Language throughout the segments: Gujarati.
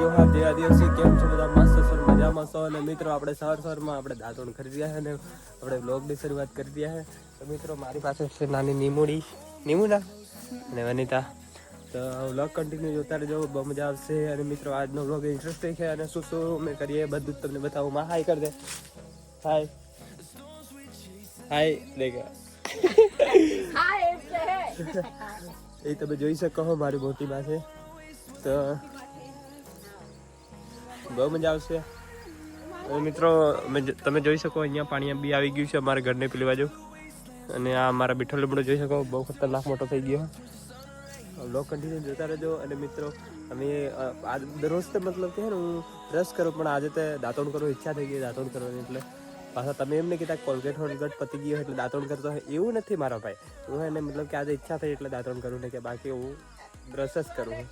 જો હા જય કેમ છો બધા? મસ્ત સર મજામાં છો? અને મિત્રો આપણે સવાર સવારમાં આપણે દાંતણ કરી રહ્યા છે અને આપણે બ્લોગની શરૂઆત કરી રહ્યા છે. તો મિત્રો મારી પાસે છે નાની નીમુડી. નીમુડા? અને વનિતા. તો વ્લોગ કન્ટિન્યુ જોતા રહેજો બહુ મજા આવશે. અને મિત્રો આજનો વ્લોગ ઇન્ટરેસ્ટિંગ છે અને શું શું અમે કરીએ બધું તમને બતાવું. માં હાય કરી દે. હાય હાય દેખ. એ તમે જોઈ શકો છો મારી મોટી પાસે તો બહુ મજા આવશે. મિત્રો તમે જોઈ શકો, અહીંયા પાણી બી આવી ગયું છે અમારા ઘરને પેલી બાજુ. અને આ મારા બીઠો લીમડો જોઈ શકો, બહુ ખતરનાક મોટો થઈ ગયો. લોક કન્ટિન્યુ જોતા રહેજો. અને મિત્રો, અમે દરરોજ તો મતલબ કે હું રસ કરું, પણ આજે તો દાંતણ કરવાની ઈચ્છા થઈ ગઈ, દાંતણ કરવાની એટલે. પાછા તમે એમને કીધા કોલગેટ હોલગેટ પતી ગયો એટલે દાંતણ કરતો હોય. એવું નથી મારા ભાઈ. હું એને મતલબ કે આજે ઈચ્છા થઈ એટલે દાંતણ કરું ને કે બાકી હું બ્રશ જ કરું.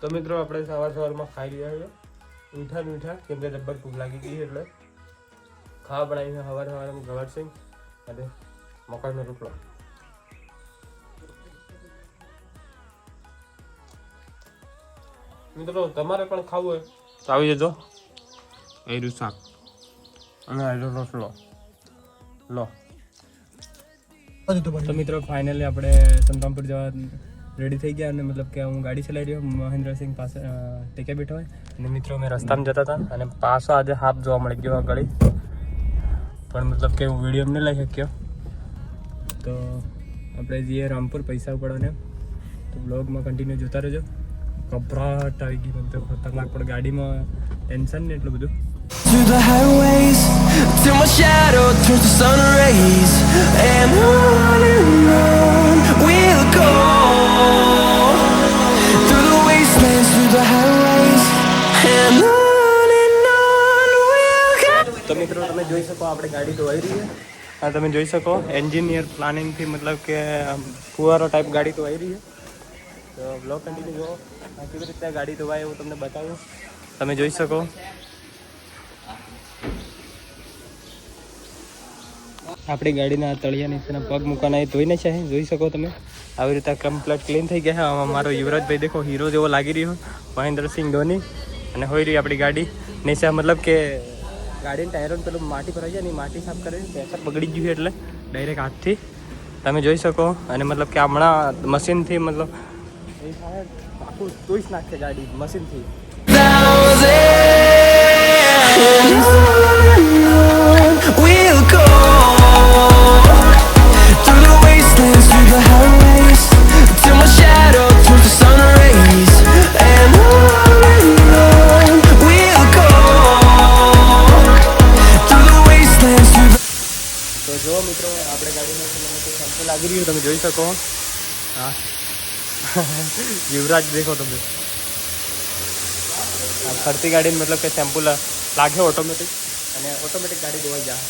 તો મિત્રો આપણે સવાર સવારમાં ખાઈ રહ્યા છીએ મીઠા મીઠા કેમ કે જબ્બર ભૂખ લાગી ગઈ છે એટલે. ખાવા બનાવી છે સવાર સવારમાં ગવાર સિંગ અને મકાઈનો રોટલો. મિત્રો તમારે પણ ખાવું હોય. તો આવી જજો. એરું શાક. અને આયરો રોટલો. લો. તો મિત્રો ફાઇનલી આપણે સંતરામપુર જવા રેડી થઈ ગયા અને મતલબ કે હું ગાડી ચલાવી રહ્યો મહેન્દ્રસિંહ પાસે ટેકે બેઠો હોય. અને મિત્રો મેં રસ્તામાં જતા હતા અને પાછો આજે હાફ જોવા મળી ગયો આગળ પણ મતલબ કે હું વીડિયો નહીં લઈ શક્યો. તો આપણે જઈએ રામપુર પૈસા ઉપાડવાને. તો બ્લોગમાં કન્ટિન્યુ જોતા રહેજો. ગભરાટ આવી ગઈ મને તો ખતરનાક. પણ ગાડીમાં ટેન્શન નહીં એટલું બધું. Through the highways Till my shadow turns to sun rays And on and on. આપણે ગાડી ધોવાઈ રહી છે. હા, તમે જોઈ શકો એન્જિનિયર પ્લાનિંગથી મતલબ કે ફુવારો ટાઈપ ગાડી ધોવાઈ રહી છે. તો બ્લોક કન્ટિન્યુ જુઓ આ કેવી રીતે ગાડી ધોવાય એવું તમને બતાવું. તમે જોઈ શકો. આપણી ગાડીના તળિયા નીચેના પગ મૂકવાના એ ધોઈને છે. જોઈ શકો તમે. આવી રીતે કમ્પ્લેટ ક્લીન થઈ ગયા મારો યુવરાજભાઈ દેખો હીરો જેવો લાગી રહ્યો. મહેન્દ્રસિંહ ધોની. અને હોઈ રહી આપણી ગાડી. નીચે મતલબ કે ગાડીના ટાયરો પેલું માટી ભરાઈ જાય ને માટી સાફ કરે પ્રેશર બગડી ગયું એટલે ડાયરેક્ટ હાથથી. તમે જોઈ શકો અને મતલબ કે હમણાં મશીનથી મતલબ આખું ચોઈસ જ નાખે ગાડી મશીનથી. We'll લાગી રહ્યું તમે જોઈ શકો. હા. યુવરાજ દેખો તમે. ફરતી ગાડી મતલબ કે શેમ્પુ લાગે ઓટોમેટિક અને ઓટોમેટિક ગાડી ધોવાઈ જાય.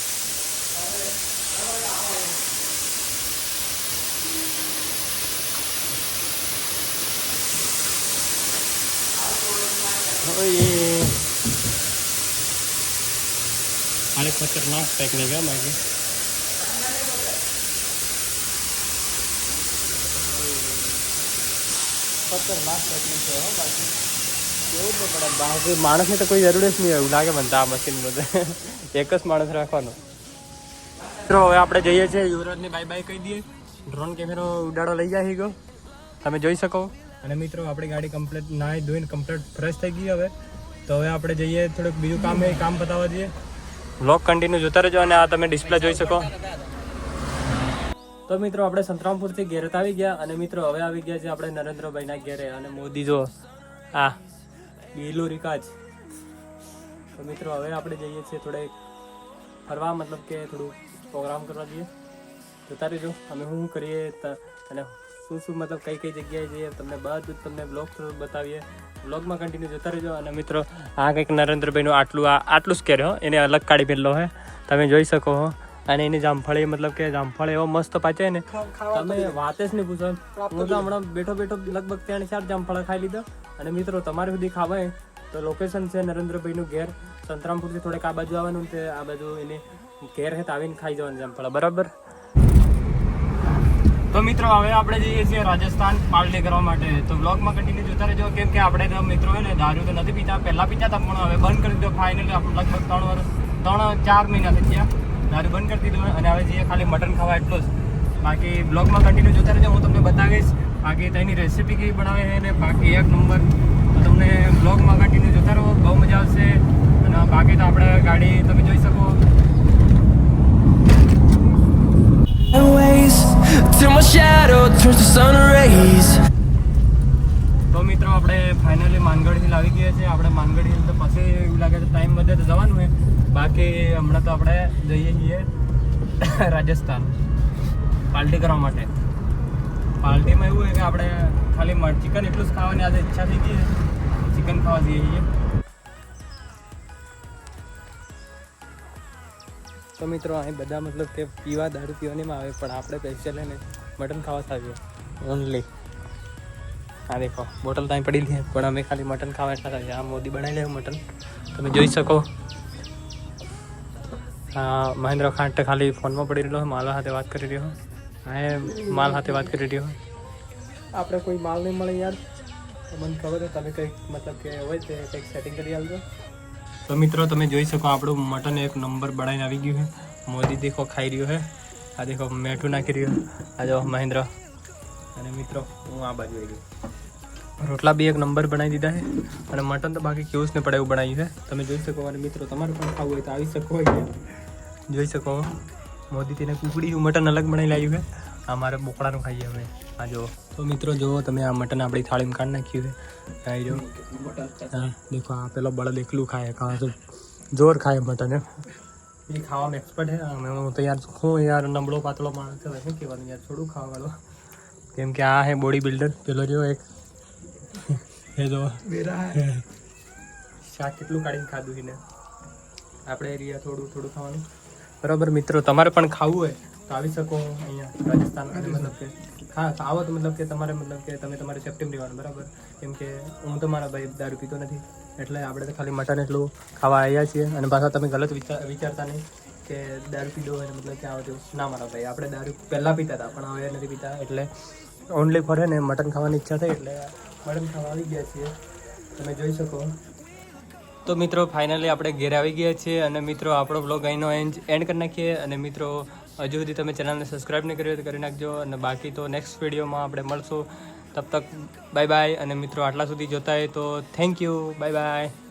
આને ખતરનાક ટેકનિક હે ખતરનાક છે બાકી કેવું પડે બાકી માણસની તો કોઈ જરૂર જ નહીં એવું લાગે મને આ મશીન બધે. એક જ માણસ રાખવાનો. મિત્રો હવે આપણે જઈએ છીએ યુવરાજને બાય બાય કહી દઈએ. ડ્રોન કેમેરો ઉડાડો લઈ જાય ગયો તમે જોઈ શકો. અને મિત્રો આપણી ગાડી કમ્પ્લીટ નાહી ધોઈને કમ્પ્લીટ ફ્રેશ થઈ ગઈ હવે. તો હવે આપણે જઈએ થોડુંક બીજું કામ એ કામ બતાવવા દઈએ બ્લોક કન્ટિન્યુ જોતા રહેજો અને આ તમે ડિસ્પ્લે જોઈ શકો. તો મિત્રો, આપણે સંતરામપુરથી ઘેર આવી ગયા અને મિત્રો, હવે આવી ગયા છે આપણે નરેન્દ્રભાઈના ઘેરે અને મોદી જો, આ ગીલું રિકાજ. તો મિત્રો, હવે આપણે જઈએ છીએ થોડે ફરવા, મતલબ કે થોડું પ્રોગ્રામ કરવા જઈએ. જોતા રહેજો. અમે શું કરીએ અને શું શું મતલબ કઈ કઈ જગ્યાએ જઈએ, તમને બધું તમને બ્લોગ બતાવીએ. બ્લોગમાં કન્ટિન્યુ જતા રહેજો અને મિત્રો, આ કંઈક નરેન્દ્રભાઈનું આટલું, આ, આટલું જ કર્યો એને અલગ કાઢી પહેલો હે. તમે જોઈ શકો, હો. અને એની જામફળી મતલબ કે જામફળ એવો મસ્ત પાચે ને. તમે વાત જ નહીં પૂછો હું તો હમણાં બેઠો બેઠો લગભગ ત્રણ ચાર જામફળ ખાઈ લીધો. અને મિત્રો તમારે સુધી ખાવાય તો લોકેશન છે નરેન્દ્રભાઈનું ઘેર. સંતરામપુરથી થોડેક આ બાજુ આવવાનું તે આ બાજુ એને ઘેર હે તો આવીને ખાઈ જવાનું જામફળ. બરાબર? તો મિત્રો હવે આપણે જઈએ છીએ રાજસ્થાન પાર્ટી કરવા માટે. તો બ્લોગમાં કન્ટિન્યુ જોતા રહેજો. કેમ કે આપણે તો મિત્રો હોય ને દારૂ તો નથી પીતા. પહેલા પીતા હતા પણ હવે બંધ કરી દીધો. ફાઇનલી આપણે લગભગ ત્રણ વર્ષ ત્રણ ચાર મહિના થઈ ગયા. દારૂ બંધ કરી દીધું અને હવે જે ખાલી મટન ખાવા એટલો જ. બાકી બ્લોગમાં કન્ટિન્યુ જોતા રહેજો હું તમને બતાવીશ. બાકી તેની રેસીપી કેવી બનાવે છે ને બાકી એક નંબર તો તમને બ્લોગમાં કન્ટિન્યુ જોતા રહો બહુ મજા આવશે. અને બાકી તો આપણે ગાડી તમે જોઈ શકો. તો મિત્રો આપણે ફાઇનલી માનગઢ હિલ આવી ગયા છે આપણે માનગઢ હિલ તો પછી એવું લાગે છે ટાઈમ વધે તો જવાનું છે. બાકી હમણાં તો આપણે જઈએ છીએ રાજસ્થાન. પાર્ટી કરવા માટે. પાર્ટીમાં એવું હોય કે આપણે ખાલી ચિકન એટલું જ ખાવાની આજે ઈચ્છા થઈ ગઈ ચિકન ખાવા જઈએ છીએ. તો મિત્રો, અહીં બધા મતલબ કે પીવા, દારૂ પીવાનીમાં આવે, પણ આપણે સ્પેશિયલ એને મટન ખાવા આવીએ ઓનલી હા દેખો, બોટલ ત્યાં પડી લઈએ પણ અમે ખાલી મટન ખાવા એટલા આવ્યા આ મોદી બનાવી લેવું મટન. તમે જોઈ શકો. મહેન્દ્ર ખાંટ ખાલી ફોનમાં પડી રહ્યો માલ સાથે વાત કરી રહ્યો હા માલ સાથે વાત કરી રહ્યો આપણે કોઈ માલ નહીં મળે યાર. મને ખબર છે તમે કંઈક મતલબ કે હોય તે કંઈક સેટિંગ કરી આલજો. તો મિત્રો તમે જોઈ શકો આપણું મટન એક નંબર બનાવીને આવી ગયું છે. મોદી દેખો ખાઈ રહ્યો છે. આ દેખો મેઠું નાખી રહ્યો આ જો મહેન્દ્ર. અને મિત્રો હું આ બાજુ આવી ગયો. રોટલા બી એક નંબર બનાવી દીધા છે. અને મટન તો બાકી કેવું જ ને પડે એવું બનાવ્યું છે. તમે જોઈ શકો અને મિત્રો તમારે પણ ખાવું હોય તો આવી શકો અહીંયા. જોઈ શકો. મોદી તેને કુકડીનું મટન અલગ બનાવી લાવ્યું છે. આ મારે બોકડાનું ખાઈએ હવે આ જો તો મિત્રો જુઓ તમે આ મટન આપણી થાળીમાં કાઢી નાખ્યું છે. આ જો હા દેખો આ પેલો બળદ એકલું ખાય ખાવા તો જોર ખાય મટન એમ. એ ખાવામાં એક્સપર્ટ છે. અને હું તો યાર હું યાર નબળો પાતળો માણસ છે શું કહેવાનું યાર થોડું ખાવાવાળો કેમ કે આ હે બોડી બિલ્ડર. પેલો જો એક. એ જો શાક કેટલું કાઢીને ખાધું એને? આપણે એરિયા થોડું થોડું ખાવાનું. બરાબર મિત્રો, તમારે પણ ખાવું હોય તો આવી શકો અહીંયા રાજસ્થાન મતલબ કે હા આવો તો મતલબ કે તમારે મતલબ કે તમે તમારે સેફ્ટીમાં રહેવાનું, બરાબર? કેમ કે હું તો મારા ભાઈ દારૂ પીતો નથી, એટલે આપણે તો ખાલી મટન એટલું ખાવા આવ્યા છીએ અને પાછા તમે ગલત વિચાર, વિચારતા નહીં કે દારૂ પીધો હોય મતલબ કે આવો ના મારા ભાઈ, આપણે દારૂ પહેલાં પીતા હતા, પણ હવે નથી પીતા, એટલે ઓનલી ફરે ને મટન ખાવાની ઈચ્છા થઈ, એટલે મટન ખાવા આવી ગયા છીએ. તમે જોઈ શકો તો મિત્રો ફાઇનલી આપણે ઘેર આવી ગયા છીએ અને મિત્રો, આપણો બ્લોગ અહીંનો એન્ડ કરી નાખીએ. અને મિત્રો, હજુ સુધી તમે ચેનલને સબસ્ક્રાઈબ નહીં કરી તો કરી નાખજો. અને બાકી તો નેક્સ્ટ વિડીયોમાં આપણે મળશું. તબ તક બાય બાય અને મિત્રો, આટલા સુધી જોતા હોય તો થેન્ક યુ બાય બાય